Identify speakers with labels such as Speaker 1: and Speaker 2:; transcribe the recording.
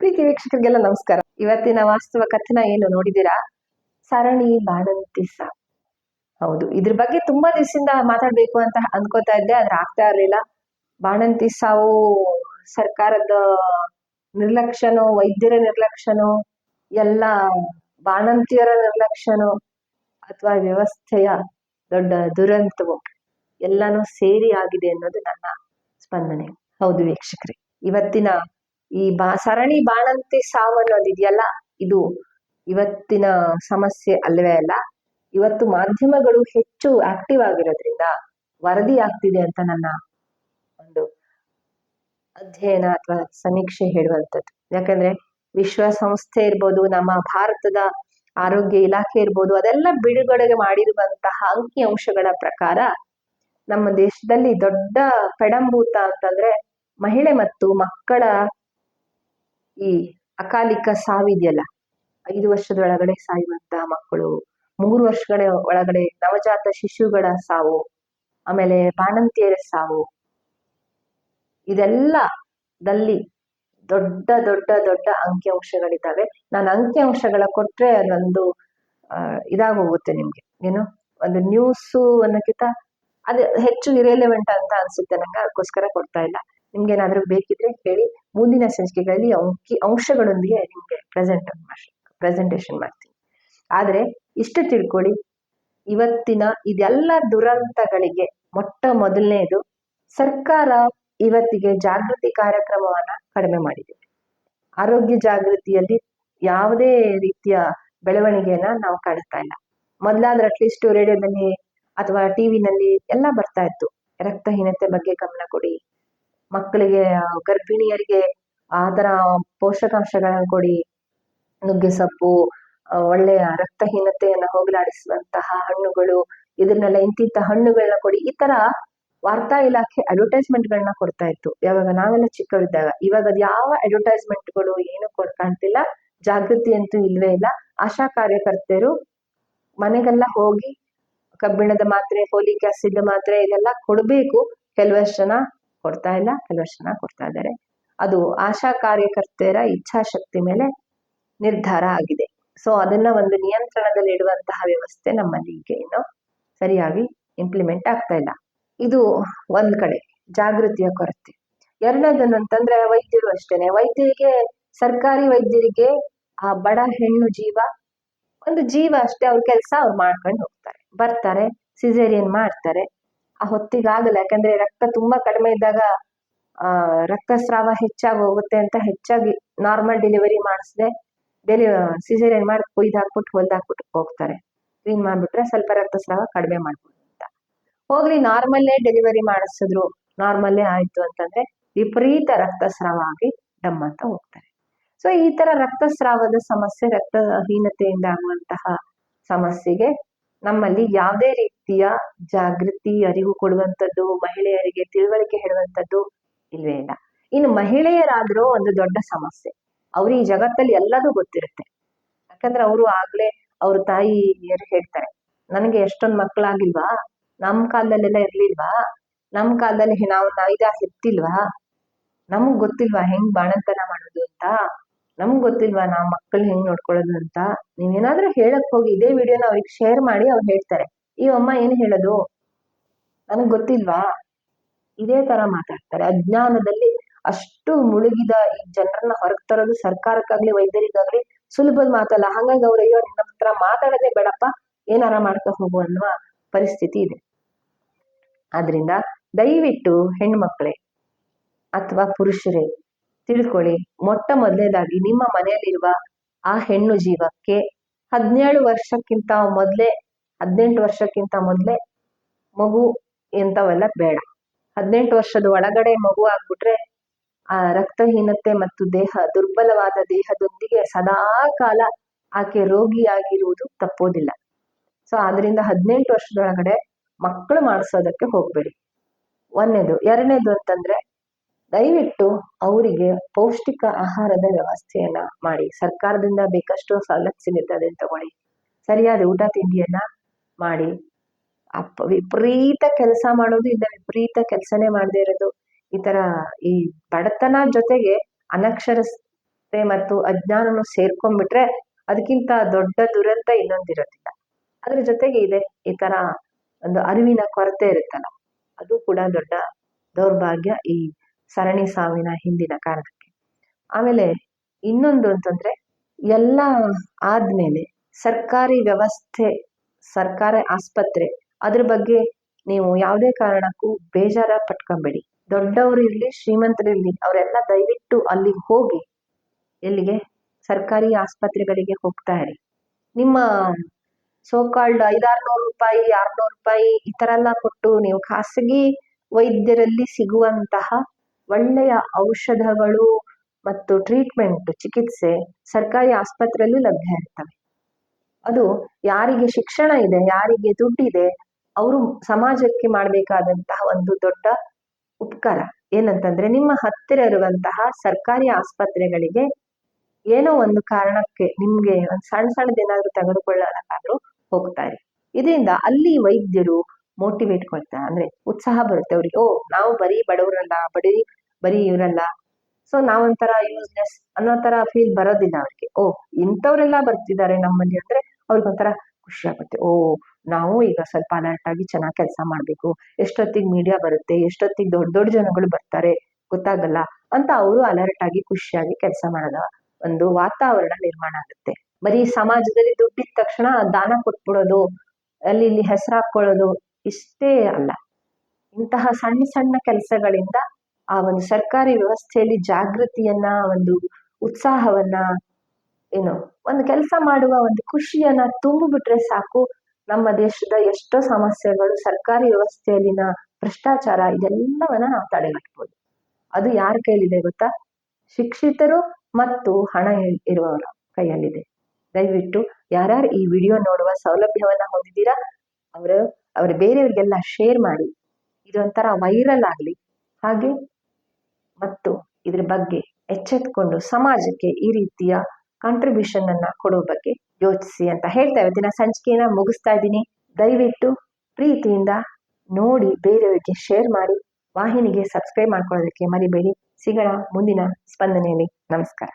Speaker 1: ಪ್ರೀತಿ ವೀಕ್ಷಕರಿಗೆಲ್ಲ ನಮಸ್ಕಾರ. ಇವತ್ತಿನ ವಾಸ್ತವ ಕಥನ ಏನು ನೋಡಿದಿರಾ ಸರಣಿ ಬಾಣಂತಿ ಹೌದು, ಇದ್ರ ಬಗ್ಗೆ ತುಂಬಾ ದಿವಸದಿಂದ ಮಾತಾಡ್ಬೇಕು ಅಂತ ಅನ್ಕೋತಾ ಇದ್ದೆ, ಆದ್ರೆ ಆಗ್ತಾ ಇರ್ಲಿಲ್ಲ. ಬಾಣಂತಿ ಸಾವು ಸರ್ಕಾರದ ನಿರ್ಲಕ್ಷ್ಯನೋ ವೈದ್ಯರ ನಿರ್ಲಕ್ಷ್ಯನೋ ಎಲ್ಲ ಬಾಣಂತಿಯರ ನಿರ್ಲಕ್ಷ್ಯನೋ ಅಥವಾ ವ್ಯವಸ್ಥೆಯ ದೊಡ್ಡ ದುರಂತವೋ, ಎಲ್ಲಾನು ಸೇರಿ ಆಗಿದೆ ಅನ್ನೋದು ನನ್ನ ಸ್ಪಂದನೆ. ಹೌದು ವೀಕ್ಷಕರೇ, ಇವತ್ತಿನ ಈ ಬಾ, ಸರಣಿ ಬಾಣಂತಿ ಸಾವು ಅನ್ನೋದಿದೆಯಲ್ಲ ಇದು ಇವತ್ತಿನ ಸಮಸ್ಯೆ ಅಲ್ಲವೇ ಅಲ್ಲ. ಇವತ್ತು ಮಾಧ್ಯಮಗಳು ಹೆಚ್ಚು ಆಕ್ಟಿವ್ ಆಗಿರೋದ್ರಿಂದ ವರದಿ ಆಗ್ತಿದೆ ಅಂತ ನನ್ನ ಒಂದು ಅಧ್ಯಯನ ಅಥವಾ ಸಮೀಕ್ಷೆ ಹೇಳುವಂಥದ್ದು. ಯಾಕಂದ್ರೆ ವಿಶ್ವಸಂಸ್ಥೆ ಇರ್ಬೋದು, ನಮ್ಮ ಭಾರತದ ಆರೋಗ್ಯ ಇಲಾಖೆ ಇರ್ಬೋದು, ಅದೆಲ್ಲ ಬಿಡುಗಡೆ ಮಾಡಿರುವಂತಹ ಅಂಕಿ ಅಂಶಗಳ ಪ್ರಕಾರ ನಮ್ಮ ದೇಶದಲ್ಲಿ ದೊಡ್ಡ ಪೆಡಂಬೂತ ಅಂತಂದ್ರೆ ಮಹಿಳೆ ಮತ್ತು ಮಕ್ಕಳ ಈ ಅಕಾಲಿಕ ಸಾವಿದೆಯಲ್ಲ, ಐದು ವರ್ಷದ ಒಳಗಡೆ ಸಾಯುವಂತಹ ಮಕ್ಕಳು, ಮೂರು ವರ್ಷಗಳ ಒಳಗಡೆ ನವಜಾತ ಶಿಶುಗಳ ಸಾವು, ಆಮೇಲೆ ಬಾಣಂತಿಯರ ಸಾವು ಇದೆಲ್ಲದಲ್ಲಿ ದೊಡ್ಡ ದೊಡ್ಡ ದೊಡ್ಡ ಅಂಕಿಅಂಶಗಳಿದ್ದಾವೆ. ನಾನು ಅಂಕಿಅಂಶಗಳ ಕೊಟ್ರೆ ಅದೊಂದು ಇದಾಗಿ ಇದಾಗೋಗುತ್ತೆ ನಿಮ್ಗೆ, ಏನು? ಒಂದು ನ್ಯೂಸು ಅನ್ನೋಕ್ಕಿಂತ ಅದು ಹೆಚ್ಚು ಇರೆಲೆವೆಂಟ್ ಅಂತ ಅನ್ಸುತ್ತೆ ನಂಗೆ, ಅದಕ್ಕೋಸ್ಕರ ಕೊಡ್ತಾ ಇಲ್ಲ. ನಿಮ್ಗೆ ಏನಾದ್ರೂ ಬೇಕಿದ್ರೆ ಹೇಳಿ ಮುಂದಿನ ಸಂಚಿಕೆಗಳಲ್ಲಿ ಅಂಕಿ, ಅಂಶಗಳೊಂದಿಗೆ ನಿಮಗೆ ಪ್ರೆಸೆಂಟ್ ಪ್ರೆಸೆಂಟೇಶನ್ ಮಾಡ್ತೀನಿ. ಆದ್ರೆ ಇಷ್ಟು ತಿಳ್ಕೊಳ್ಳಿ, ಇವತ್ತಿನ ಇದೆಲ್ಲ ದುರಂತಗಳಿಗೆ ಮೊಟ್ಟ ಮೊದಲನೇದು ಸರ್ಕಾರ ಇವತ್ತಿಗೆ ಜಾಗೃತಿ ಕಾರ್ಯಕ್ರಮವನ್ನ ಕಡಿಮೆ ಮಾಡಿದೆ. ಆರೋಗ್ಯ ಜಾಗೃತಿಯಲ್ಲಿ ಯಾವುದೇ ರೀತಿಯ ಬೆಳವಣಿಗೆಯನ್ನ ನಾವು ಕಾಣಿಸ್ತಾ ಇಲ್ಲ. ಮೊದಲಾದ್ರೆ ಅಟ್ಲೀಸ್ಟ್ ರೇಡಿಯೋದಲ್ಲಿ ಅಥವಾ ಟಿವಿನಲ್ಲಿ ಎಲ್ಲ ಬರ್ತಾ ಇತ್ತು. ರಕ್ತಹೀನತೆ ಬಗ್ಗೆ ಗಮನ ಕೊಡಿ ಮಕ್ಕಳಿಗೆ ಗರ್ಭಿಣಿಯರಿಗೆ ಆ ಆತರ ಪೋಷಕಾಂಶಗಳನ್ನು ಕೊಡಿ. ನುಗ್ಗೆ ಸೊಪ್ಪು ಒಳ್ಳೆಯ ರಕ್ತಹೀನತೆಯನ್ನ ಹೋಗಲಾಡಿಸುವಂತಹ ಹಣ್ಣುಗಳು, ಇದನ್ನೆಲ್ಲ ಇಂತಿಂತ ಹಣ್ಣುಗಳನ್ನ ಕೊಡಿ. ಈ ತರ ವಾರ್ತಾ ಇಲಾಖೆ ಅಡ್ವರ್ಟೈಸ್ಮೆಂಟ್ ಗಳನ್ನ ಕೊಡ್ತಾ ಇತ್ತು. ಯಾವಾಗ ನಾವೆಲ್ಲ ಚಿಕ್ಕವರಿದ್ದಾಗ ಇವಾಗ ಅದ್ ಯಾವ ಅಡ್ವರ್ಟೈಸ್ಮೆಂಟ್ಗಳು ಏನು ಕೊಡ್ ಕಾಣ್ತಿಲ್ಲ. ಜಾಗೃತಿ ಅಂತೂ ಇಲ್ವೇ ಇಲ್ಲ. ಆಶಾ ಕಾರ್ಯಕರ್ತೆಯರು ಮನೆಗೆಲ್ಲ ಹೋಗಿ ಕಬ್ಬಿಣದ ಮಾತ್ರೆ, ಫೋಲಿಕ್ ಆಸಿಡ್ ಮಾತ್ರೆ ಇದೆಲ್ಲ ಕೊಡ್ಬೇಕು. ಕೆಲವಷ್ಟು ಜನ ಕೊಡ್ತಾ ಇಲ್ಲ ಕೆಲವಷ್ಟು ಜನ ಕೊಡ್ತಾ ಇದ್ದಾರೆ. ಅದು ಆಶಾ ಕಾರ್ಯಕರ್ತೆಯರ ಇಚ್ಛಾಶಕ್ತಿ ಮೇಲೆ ನಿರ್ಧಾರ ಆಗಿದೆ. ಸೊ ಅದನ್ನ ಒಂದು ನಿಯಂತ್ರಣದಲ್ಲಿ ಇಡುವಂತಹ ವ್ಯವಸ್ಥೆ ನಮ್ಮಲ್ಲಿ ಈಗ ಇನ್ನು ಸರಿಯಾಗಿ ಇಂಪ್ಲಿಮೆಂಟ್ ಆಗ್ತಾ ಇಲ್ಲ. ಇದು ಒಂದ್ ಕಡೆ, ಜಾಗೃತಿಯ ಕೊರತೆ. ಎರಡನೇದನ್ನು ಅಂತಂದ್ರೆ ವೈದ್ಯರು ಅಷ್ಟೇನೆ. ವೈದ್ಯರಿಗೆ, ಸರ್ಕಾರಿ ವೈದ್ಯರಿಗೆ ಆ ಬಡ ಹೆಣ್ಣು ಜೀವ, ಒಂದು ಜೀವ ಅಷ್ಟೇ ಅವ್ರ ಕೆಲಸ ಅವ್ರು ಮಾಡ್ಕೊಂಡು ಹೋಗ್ತಾರೆ. ಬರ್ತಾರೆ ಸಿಸೇರಿಯನ್ ಮಾಡ್ತಾರೆ. ಆ ಹೊತ್ತಿಗಾಗಲ್ಲ. ಯಾಕಂದ್ರೆ ರಕ್ತ ತುಂಬಾ ಕಡಿಮೆ ಇದ್ದಾಗ, ಆ, ರಕ್ತಸ್ರಾವ ಹೆಚ್ಚಾಗಿ ಹೋಗುತ್ತೆ ಅಂತ ಹೆಚ್ಚಾಗಿ ನಾರ್ಮಲ್ ಡೆಲಿವರಿ ಮಾಡಿಸ್ದೆ ಡೆಲಿ ಸಿಸೇರಿಯನ್ ಮಾಡಿ ಕೊಯ್ದು ಹಾಕ್ಬಿಟ್ಟು ಹೊಲ್ದಾಕ್ಬಿಟ್ಟು ಹೋಗ್ತಾರೆ. ಕ್ಲೀನ್ ಮಾಡ್ಬಿಟ್ರೆ ಸ್ವಲ್ಪ ರಕ್ತಸ್ರಾವ ಕಡಿಮೆ ಮಾಡ್ಬೋದು ಅಂತ. ಹೋಗ್ಲಿ ನಾರ್ಮಲ್ಲೇ ಡೆಲಿವರಿ ಮಾಡಿಸಿದ್ರು ನಾರ್ಮಲ್ಲೇ ಆಯ್ತು ಅಂತಂದ್ರೆ ವಿಪರೀತ ರಕ್ತಸ್ರಾವ ಆಗಿ ಡಮ್ ಅಂತ ಹೋಗ್ತಾರೆ. ಸೊ ಈ ತರ ರಕ್ತಸ್ರಾವದ ಸಮಸ್ಯೆ, ರಕ್ತಹೀನತೆಯಿಂದ ಆಗುವಂತಹ ಸಮಸ್ಯೆಗೆ ನಮ್ಮಲ್ಲಿ ಯಾವುದೇ ರೀತಿಯ ಜಾಗೃತಿ, ಅರಿವು ಕೊಡುವಂಥದ್ದು, ಮಹಿಳೆಯರಿಗೆ ತಿಳುವಳಿಕೆ ಹೇಳುವಂಥದ್ದು ಇಲ್ವೇ ಇಲ್ಲ. ಇನ್ನು ಮಹಿಳೆಯರಾದ್ರೂ ಒಂದು ದೊಡ್ಡ ಸಮಸ್ಯೆ. ಅವ್ರು ಈ ಜಗತ್ತಲ್ಲಿ ಎಲ್ಲದೂ ಗೊತ್ತಿರುತ್ತೆ. ಯಾಕಂದ್ರೆ ಅವರು ಆಗ್ಲೇ ಅವ್ರ ತಾಯಿಯರು ಹೇಳ್ತಾರೆ, ನನಗೆ ಎಷ್ಟೊಂದು ಮಕ್ಕಳಾಗಿಲ್ವಾ ನಮ್ಮ ಕಾಲದಲ್ಲೆಲ್ಲ ಇರ್ಲಿಲ್ವಾ? ನಮ್ಮ ಕಾಲದಲ್ಲಿ ನಾವು ನೈದಾ ಹೆತ್ತಿಲ್ವಾ ನಮಗ್ ಗೊತ್ತಿಲ್ವಾ ಹೆಂಗ್ ಬಾಣಂತನ ಮಾಡೋದು ಅಂತ? ನಮ್ಗ್ ಗೊತ್ತಿಲ್ವಾ ನಾವ್ ಮಕ್ಕಳು ಹೆಂಗ್ ನೋಡ್ಕೊಳ್ಳೋದು ಅಂತ? ನೀವೇನಾದ್ರೂ ಹೇಳಕ್ ಹೋಗಿ, ಇದೇ ವಿಡಿಯೋನ ಅವ್ರಿಗೆ ಶೇರ್ ಮಾಡಿ ಅವ್ರು ಹೇಳ್ತಾರೆ. ಈ ಅಮ್ಮ ಏನ್ ಹೇಳೋದು? ನನಗ್ ಗೊತ್ತಿಲ್ವಾ? ಇದೇ ತರ ಮಾತಾಡ್ತಾರೆ. ಅಜ್ಞಾನದಲ್ಲಿ ಅಷ್ಟು ಮುಳುಗಿದ ಈ ಜನರನ್ನ ಹೊರಗ್ ತರೋದು ಸರ್ಕಾರಕ್ಕಾಗ್ಲಿ, ವೈದ್ಯರಿಗಾಗ್ಲಿ ಸುಲಭದ ಮಾತಲ್ಲ. ಹಂಗಾಗಿ ಅವ್ರು ಅಯ್ಯೋ, ನಿನ್ನ ಹತ್ರ ಮಾತಾಡೋದೇ ಬೇಡಪ್ಪ, ಏನಾರ ಮಾಡ್ಕೊ ಹೋಗು ಅನ್ನುವ ಪರಿಸ್ಥಿತಿ ಇದೆ. ಆದ್ರಿಂದ ದಯವಿಟ್ಟು ಹೆಣ್ಮಕ್ಳೆ ಅಥವಾ ಪುರುಷರೇ ತಿಳ್ಕೊಳ್ಳಿ. ಮೊಟ್ಟ ಮೊದಲನೇದಾಗಿ ನಿಮ್ಮ ಮನೆಯಲ್ಲಿರುವ ಆ ಹೆಣ್ಣು ಜೀವಕ್ಕೆ ಹದಿನೇಳು ವರ್ಷಕ್ಕಿಂತ ಮೊದಲೇ, ಹದಿನೆಂಟು ವರ್ಷಕ್ಕಿಂತ ಮೊದಲೇ ಮಗು ಎಂಥವೆಲ್ಲ ಬೇಡ. ಹದಿನೆಂಟು ವರ್ಷದ ಒಳಗಡೆ ಮಗು ಆಗ್ಬಿಟ್ರೆ ಆ ರಕ್ತಹೀನತೆ ಮತ್ತು ದೇಹ, ದುರ್ಬಲವಾದ ದೇಹದೊಂದಿಗೆ ಸದಾ ಕಾಲ ಆಕೆ ರೋಗಿಯಾಗಿರುವುದು ತಪ್ಪೋದಿಲ್ಲ. ಸೊ, ಆದ್ರಿಂದ ಹದಿನೆಂಟು ವರ್ಷದೊಳಗಡೆ ಮಕ್ಕಳು ಮಾಡಿಸೋದಕ್ಕೆ ಹೋಗ್ಬೇಡಿ. ಒಂದನೇದು. ಎರಡನೇದು ಅಂತಂದ್ರೆ ದಯವಿಟ್ಟು ಅವರಿಗೆ ಪೌಷ್ಟಿಕ ಆಹಾರದ ವ್ಯವಸ್ಥೆಯನ್ನ ಮಾಡಿ. ಸರ್ಕಾರದಿಂದ ಬೇಕಷ್ಟು ಸವಲತ್ತು ಸಿಗುತ್ತೆ, ಅದನ್ನು ತಗೊಳ್ಳಿ. ಸರಿಯಾದ ಊಟ, ತಿಂಡಿಯನ್ನ ಮಾಡಿ. ಅಪ್ಪ, ವಿಪರೀತ ಕೆಲಸ ಮಾಡೋದು ಇಲ್ಲ, ವಿಪರೀತ ಕೆಲಸನೇ ಮಾಡದೇ ಇರೋದು. ಈ ತರ ಈ ಬಡತನ ಜೊತೆಗೆ ಅನಕ್ಷರತೆ ಮತ್ತೆ ಅಜ್ಞಾನನು ಸೇರ್ಕೊಂಡ್ಬಿಟ್ರೆ ಅದಕ್ಕಿಂತ ದೊಡ್ಡ ದುರಂತ ಇನ್ನೊಂದಿರೋದಿಲ್ಲ. ಅದ್ರ ಜೊತೆಗೆ ಇದೆ ಈ ತರ ಒಂದು ಅರಿವಿನ ಕೊರತೆ ಇರುತ್ತಲ್ಲ. ಅದು ಕೂಡ ದೊಡ್ಡ ದೌರ್ಭಾಗ್ಯ ಈ ಸರಣಿ ಸಾವಿನ ಹಿಂದಿನ ಕಾರಣಕ್ಕೆ. ಆಮೇಲೆ ಇನ್ನೊಂದು ಅಂತಂದ್ರೆ, ಎಲ್ಲ ಆದಮೇಲೆ ಸರ್ಕಾರಿ ವ್ಯವಸ್ಥೆ, ಸರ್ಕಾರಿ ಆಸ್ಪತ್ರೆ, ಅದ್ರ ಬಗ್ಗೆ ನೀವು ಯಾವುದೇ ಕಾರಣಕ್ಕೂ ಬೇಜಾರ ಪಟ್ಕೊಂಬೇಡಿ. ದೊಡ್ಡವರಿರಲಿ ಶ್ರೀಮಂತರಿರ್ಲಿ ಅವರೆಲ್ಲ ದಯವಿಟ್ಟು ಅಲ್ಲಿಗೆ ಹೋಗಿ, ಎಲ್ಲಿಗೆ? ಸರ್ಕಾರಿ ಆಸ್ಪತ್ರೆಗಳಿಗೆ ಹೋಗ್ತಾ ಇರಿ. ನಿಮ್ಮ ಸೋಕಾಲ್ಡ್ ಐದಾರ್ನೂರು ರೂಪಾಯಿ, ಆರ್ನೂರು ರೂಪಾಯಿ ಈ ಥರ ಎಲ್ಲ ಕೊಟ್ಟು ನೀವು ಖಾಸಗಿ ವೈದ್ಯರಲ್ಲಿ ಸಿಗುವಂತಹ ಒಳ್ಳೆಯ ಔಷಧಗಳು ಮತ್ತು ಟ್ರೀಟ್ಮೆಂಟ್ ಚಿಕಿತ್ಸೆ ಸರ್ಕಾರಿ ಆಸ್ಪತ್ರೆಯಲ್ಲೂ ಲಭ್ಯ ಇರ್ತವೆ. ಅದು ಯಾರಿಗೆ ಶಿಕ್ಷಣ ಇದೆ, ಯಾರಿಗೆ ದುಡ್ಡಿದೆ, ಅವರು ಸಮಾಜಕ್ಕೆ ಮಾಡಬೇಕಾದಂತಹ ಒಂದು ದೊಡ್ಡ ಉಪಕಾರ. ಏನಂತಂದ್ರೆ ನಿಮ್ಮ ಹತ್ತಿರ ಇರುವಂತಹ ಸರ್ಕಾರಿ ಆಸ್ಪತ್ರೆಗಳಿಗೆ ಏನೋ ಒಂದು ಕಾರಣಕ್ಕೆ ನಿಮ್ಗೆ ಒಂದು ಸಣ್ಣ ಸಣ್ಣದೇನಾದ್ರೂ ತೆಗೆದುಕೊಳ್ಳೋದಕ್ಕಾದ್ರೂ ಹೋಗ್ತಾರೆ ಇದರಿಂದ ಅಲ್ಲಿ ವೈದ್ಯರು ಮೋಟಿವೇಟ್ ಕೊಡ್ತಾ, ಅಂದ್ರೆ ಉತ್ಸಾಹ ಬರುತ್ತೆ ಅವ್ರಿಗೆ. ಓ ನಾವು ಬರೀ ಬಡವರಲ್ಲ, ಬರೀ ಬರೀ ಇವರಲ್ಲ. ಸೊ ನಾವೊಂಥರ ಯೂಸ್ಲೆಸ್ ಅನ್ನೋ ತರ ಫೀಲ್ ಬರೋದಿಲ್ಲ ಅವ್ರಿಗೆ. ಓ ಇಂಥವ್ರೆಲ್ಲ ಬರ್ತಿದ್ದಾರೆ ನಮ್ಮಲ್ಲಿ ಅಂದ್ರೆ ಅವ್ರಿಗೊಂಥರ ಖುಷಿ ಆಗುತ್ತೆ. ಓ ನಾವು ಈಗ ಸ್ವಲ್ಪ ಅಲರ್ಟ್ ಆಗಿ ಚೆನ್ನಾಗಿ ಕೆಲಸ ಮಾಡ್ಬೇಕು. ಎಷ್ಟೊತ್ತಿಗೆ ಮೀಡಿಯಾ ಬರುತ್ತೆ, ಎಷ್ಟೊತ್ತಿಗೆ ದೊಡ್ಡ ದೊಡ್ಡ ಜನಗಳು ಬರ್ತಾರೆ, ಗೊತ್ತಾಗಲ್ಲ ಅಂತ ಅವರು ಅಲರ್ಟ್ ಆಗಿ, ಖುಷಿಯಾಗಿ ಕೆಲಸ ಮಾಡೋದ ಒಂದು ವಾತಾವರಣ ನಿರ್ಮಾಣ ಆಗುತ್ತೆ. ಬರೀ ಸಮಾಜದಲ್ಲಿ ದುಡ್ಡಿದ ತಕ್ಷಣ ದಾನ ಕೊಟ್ಬಿಡೋದು, ಅಲ್ಲಿ ಇಲ್ಲಿ ಹೆಸರು ಹಾಕೊಳ್ಳೋದು ಇಷ್ಟೇ ಅಲ್ಲ. ಇಂತಹ ಸಣ್ಣ ಸಣ್ಣ ಕೆಲಸಗಳಿಂದ ಆ ಒಂದು ಸರ್ಕಾರಿ ವ್ಯವಸ್ಥೆಯಲ್ಲಿ ಜಾಗೃತಿಯನ್ನ, ಒಂದು ಉತ್ಸಾಹವನ್ನ, ಏನು, ಒಂದು ಕೆಲಸ ಮಾಡುವ ಒಂದು ಖುಷಿಯನ್ನ ತುಂಬಿಬಿಟ್ರೆ ಸಾಕು. ನಮ್ಮ ದೇಶದ ಎಷ್ಟೋ ಸಮಸ್ಯೆಗಳು, ಸರ್ಕಾರಿ ವ್ಯವಸ್ಥೆಯಲ್ಲಿನ ಭ್ರಷ್ಟಾಚಾರ, ಇದೆಲ್ಲವನ್ನ ನಾವು ತಡೆಗಟ್ಬೋದು. ಅದು ಯಾರ ಕೈಲಿದೆ ಗೊತ್ತಾ? ಶಿಕ್ಷಿತರು ಮತ್ತು ಹಣ ಇರುವವರ ಕೈಯಲ್ಲಿದೆ. ದಯವಿಟ್ಟು ಯಾರ್ಯಾರು ಈ ವಿಡಿಯೋ ನೋಡುವ ಸೌಲಭ್ಯವನ್ನ ಹೊಂದಿದ್ದೀರಾ, ಅವರು ಅವ್ರ ಬೇರೆಯವರಿಗೆಲ್ಲ ಶೇರ್ ಮಾಡಿ ಇದೊಂಥರ ವೈರಲ್ ಆಗಲಿ, ಹಾಗೆ ಮತ್ತು ಇದ್ರ ಬಗ್ಗೆ ಎಚ್ಚೆತ್ಕೊಂಡು ಸಮಾಜಕ್ಕೆ ಈ ರೀತಿಯ ಕಾಂಟ್ರಿಬ್ಯೂಷನ್ ಅನ್ನ ಕೊಡೋ ಬಗ್ಗೆ ಯೋಚಿಸಿ ಅಂತ ಹೇಳ್ತಾ ಇವತ್ತಿನ ಸಂಚಿಕೆಯನ್ನ ಮುಗಿಸ್ತಾ ಇದ್ದೀನಿ. ದಯವಿಟ್ಟು ಪ್ರೀತಿಯಿಂದ ನೋಡಿ ಬೇರೆಯವರಿಗೆ ಶೇರ್ ಮಾಡಿ, ವಾಹಿನಿಗೆ ಸಬ್ಸ್ಕ್ರೈಬ್ ಮಾಡ್ಕೊಳ್ಳೋದಕ್ಕೆ ಮರಿಬೇಡಿ. ಸಿಗೋಣ ಮುಂದಿನ ಸ್ಪಂದನೆಯಲ್ಲಿ. ನಮಸ್ಕಾರ.